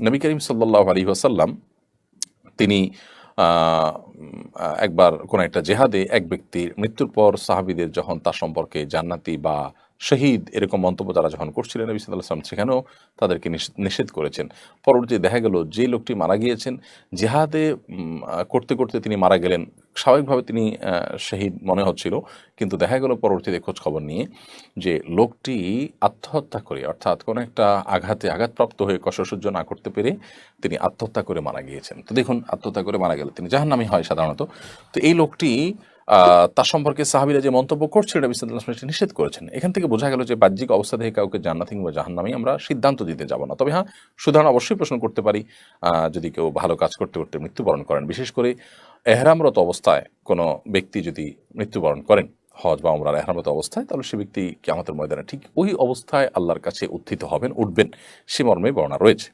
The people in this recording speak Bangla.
নবী করিম সাল্লাহ আলী ওয়াসাল্লাম, তিনি একবার কোনো একটা জেহাদে এক ব্যক্তির মৃত্যুর পর সাহাবিদের যখন তার সম্পর্কে জান্নাতি বা শহীদ এরকম মন্তব্য তারা যখন করছিলেন, নবী সাল্লাহ সাল্লাম সেখানেও তাদেরকে নিষেধ- করেছেন। পরবর্তীতে দেখা গেল যে লোকটি মারা গিয়েছেন, জেহাদে করতে করতে তিনি মারা গেলেন। স্বাভাবিকভাবে তিনি শহীদ মনে হচ্ছিল, কিন্তু দেখা গেল পরবর্তীতে খোঁজ খবর নিয়ে যে লোকটি আত্মহত্যা করে, অর্থাৎ কোনো একটা আঘাতে আঘাতপ্রাপ্ত হয়ে কষ্ট সহ্য না করতে পেরে তিনি আত্মহত্যা করে মারা গিয়েছেন। তো দেখুন, আত্মহত্যা করে মারা গেলে তিনি জাহান্নামী হয় সাধারণত। তো এই লোকটি তার সম্পর্কে সাহাবিরা যে মন্তব্য করছিলেন সাল্লাল্লাহু আলাইহি ওয়াসাল্লাম নিষেধ করেছেন। এখান থেকে বোঝা গেল যে বাহ্যিক অবস্থা থেকে কাউকে জান্নাতি কিংবা জাহান্নামী আমরা সিদ্ধান্ত দিতে যাব না। তবে হ্যাঁ সুধারণ অবশ্যই প্রশ্ন করতে পারি যদি কেউ ভালো কাজ করতে করতে মৃত্যুবরণ করেন। বিশেষ করে এহরামরত অবস্থায় কোনো ব্যক্তি যদি মৃত্যুবরণ করেন, হজ বা উমরার এহরামত অবস্থায়, তাহলে সে ব্যক্তি কিয়ামতের ময়দানে ঠিক ওই অবস্থায় আল্লাহর কাছে উত্থিত হবেন, উঠবেন। সে মর্মে বর্ণনা রয়েছে।